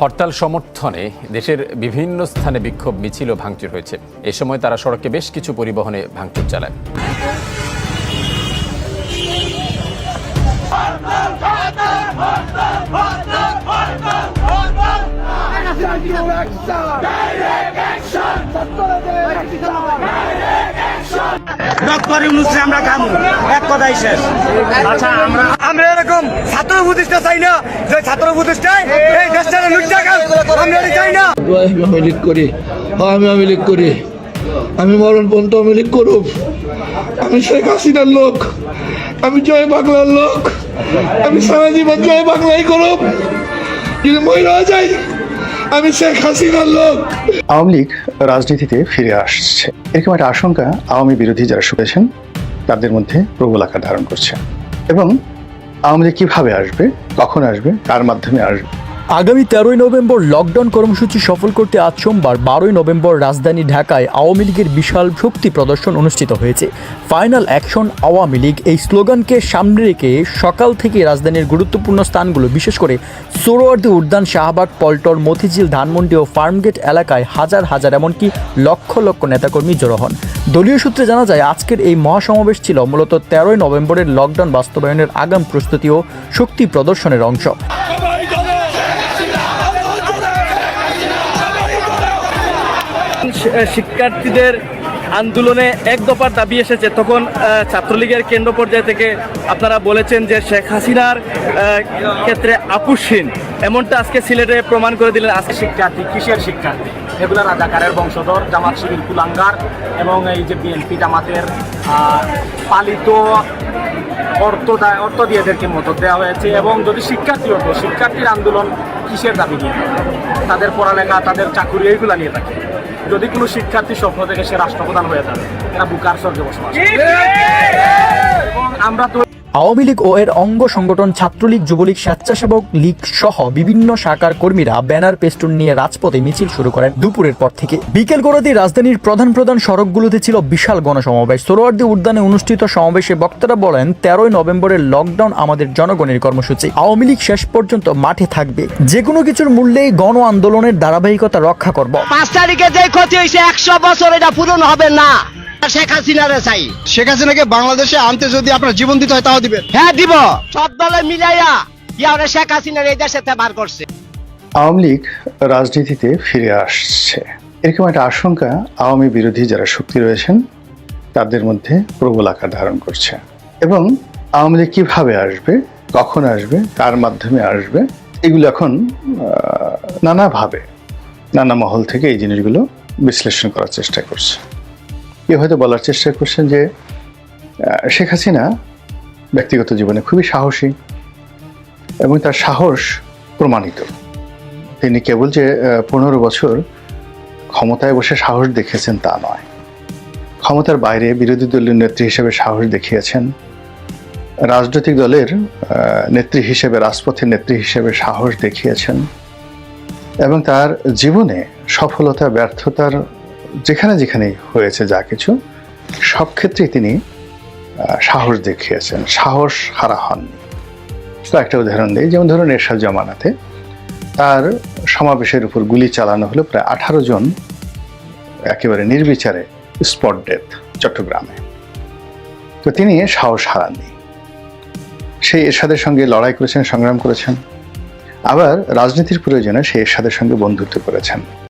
হরতাল সমর্থনে দেশের বিভিন্ন স্থানে বিক্ষোভ মিছিল ও ভাঙচুর হয়েছে। এ সময় তারা সড়কে বেশ কিছু পরিবহনে ভাঙচুর চালায়। ডক্টর আমরা খামু এক কথাই শেষ। আচ্ছা আমরা আমরা এরকম ছাত্র প্রতিষ্ঠা চাই না। যে ছাত্র প্রতিষ্ঠায় এই দেশটাকে লুটটা আমরা এটা চাই না। আমি আওয়ামী লীগ করি। হ্যাঁ, আমি আওয়ামী লীগ করি। আমি মরণ পর্যন্ত আওয়ামী লীগ করুক। আমি শেখ হাসিনার লোক। আমি জয় বাংলার লোক। আমি সারা জীবন জয় বাংলাই করুক। যদি মহিলা যাই আমি শেখ হাসিনার লোক। আওয়ামী লীগ রাজনীতিতে ফিরে আসছে। এরকম একটা আশঙ্কা আওয়ামী বিরোধী যারা শুনেছেন তাদের মধ্যে প্রবল আকার ধারণ করছে। এবং আওয়ামী লীগ কীভাবে আসবে কখন আসবে কার মাধ্যমে আসবে আগামী তেরোই নভেম্বর লকডাউন কর্মসূচি সফল করতে আজ সোমবার বারোই নভেম্বর রাজধানী ঢাকায় আওয়ামী লীগের বিশাল শক্তি প্রদর্শন অনুষ্ঠিত হয়েছে। ফাইনাল অ্যাকশন আওয়ামী লীগ এই স্লোগানকে সামনে রেখে সকাল থেকে রাজধানীর গুরুত্বপূর্ণ স্থানগুলো, বিশেষ করে সোহরাওয়ার্দী উদ্যান শাহবাগ পল্টন মতিঝিল, ধানমন্ডি ও ফার্মগেট এলাকায় হাজার হাজার, এমনকি লক্ষ লক্ষ নেতাকর্মী জড়ো হন। দলীয় সূত্রে জানা যায়, আজকের এই মহাসমাবেশ ছিল মূলত তেরোই নভেম্বরের লকডাউন বাস্তবায়নের আগাম প্রস্তুতি ও শক্তি প্রদর্শনের অংশ। শিক্ষার্থীদের আন্দোলনে এক দফার দাবি এসেছে। তখন ছাত্রলীগের কেন্দ্র পর্যায় থেকে আপনারা বলেছেন যে শেখ হাসিনার ক্ষেত্রে আপুসহীন। এমনটা আজকে সিলেটে প্রমাণ করে দিলেন। আজকে শিক্ষার্থী, কিসের শিক্ষার্থী? এগুলো রাজাকারের বংশধর, জামাত শিবির, কুলাঙ্গার এবং এই যে বিএনপি জামাতের পালিত অর্থ অর্থ দিয়ে এদেরকে মদত দেওয়া হয়েছে এবং যদি শিক্ষার্থী হতো, শিক্ষার্থীর আন্দোলন কিসের দাবি নিয়ে? তাদের পড়ালেখা, তাদের চাকুরি, এইগুলো নিয়ে থাকে। যদি কোনো শিক্ষার্থী স্বপ্ন থেকে সে রাষ্ট্রপ্রধান হয়ে যাবে এরা বুকার স্বর্গে বসবাস এবং আমরা তো আওয়ামী লীগ ও এর অঙ্গ সংগঠন ছাত্রলীগ, যুবলীগ, স্বেচ্ছাসেবক লীগ সহ বিভিন্ন শাখার কর্মীরা ব্যানার পেস্টুন নিয়ে রাজপথে মিছিল শুরু করেন দুপুরের পর থেকে। বিকেল গড়াতে রাজধানীর প্রধান প্রধান সড়কগুলোতে ছিল বিশাল গণসমাবেশ। সোহরাওয়ার্দী উদ্যানে অনুষ্ঠিত সমাবেশে বক্তারা বলেন, তেরোই নভেম্বরের লকডাউন আমাদের জনগণের কর্মসূচি। আওয়ামী লীগ শেষ পর্যন্ত মাঠে থাকবে। যে কোনো কিছুর মূল্যেই গণ আন্দোলনের ধারাবাহিকতা রক্ষা করব। পাঁচ তারিখে যে ক্ষতি হয়েছে, একশো বছর এটা পূরণ হবে না। শেখ হাসিনারে চাই। শেখ হাসিনাকে বাংলাদেশে আনতে যদি আপনার জীবন দিতে হয় তাও দিবেন। হ্যাঁ দিব। সব দলে মিলাইয়া ইয়ারে শেখ হাসিনার এই দেশে বার করছে। আওয়ামী লীগ রাজনীতিতে ফিরে আসছে। এরকম একটা আশঙ্কা আওয়ামী বিরোধী যারা শক্তি রয়েছেন তাদের মধ্যে প্রবল আকার ধারণ করছে। এবং আওয়ামী লীগ কীভাবে আসবে কখন আসবে কার মাধ্যমে আসবে এগুলো এখন নানাভাবে নানা মহল থেকে এই জিনিসগুলো বিশ্লেষণ করার চেষ্টা করছে। কেউ হয়তো বলার চেষ্টা করছেন যে শেখ হাসিনা ব্যক্তিগত জীবনে খুবই সাহসী এবং তার সাহস প্রমাণিত। তিনি কেবল যে পনেরো বছর ক্ষমতায় বসে সাহস দেখিয়েছেন তা নয়। ক্ষমতার বাইরে বিরোধী দলীয় নেত্রী হিসেবে সাহস দেখিয়েছেন। রাজনৈতিক দলের নেত্রী হিসেবে, রাজপথের নেত্রী হিসেবে সাহস দেখিয়েছেন এবং তার জীবনে সফলতা, ব্যর্থতার যেখানে যেখানে হয়েছে যা কিছু, সব ক্ষেত্রেই তিনি সাহস দেখিয়েছেন। সাহস হারা হননি। একটা উদাহরণ দিই। যেমন ধরুন এরশাদ জামানাতে তার সমাবেশের উপর গুলি চালানো হলো প্রায় আঠারো জন একেবারে নির্বিচারে স্পট ডেথ চট্টগ্রামে। তো তিনি সাহস হারাননি। সেই এরশাদের সঙ্গে লড়াই করেছেন, সংগ্রাম করেছেন। আবার রাজনীতির প্রয়োজনে সেই এরশাদের সঙ্গে বন্ধুত্ব করেছেন।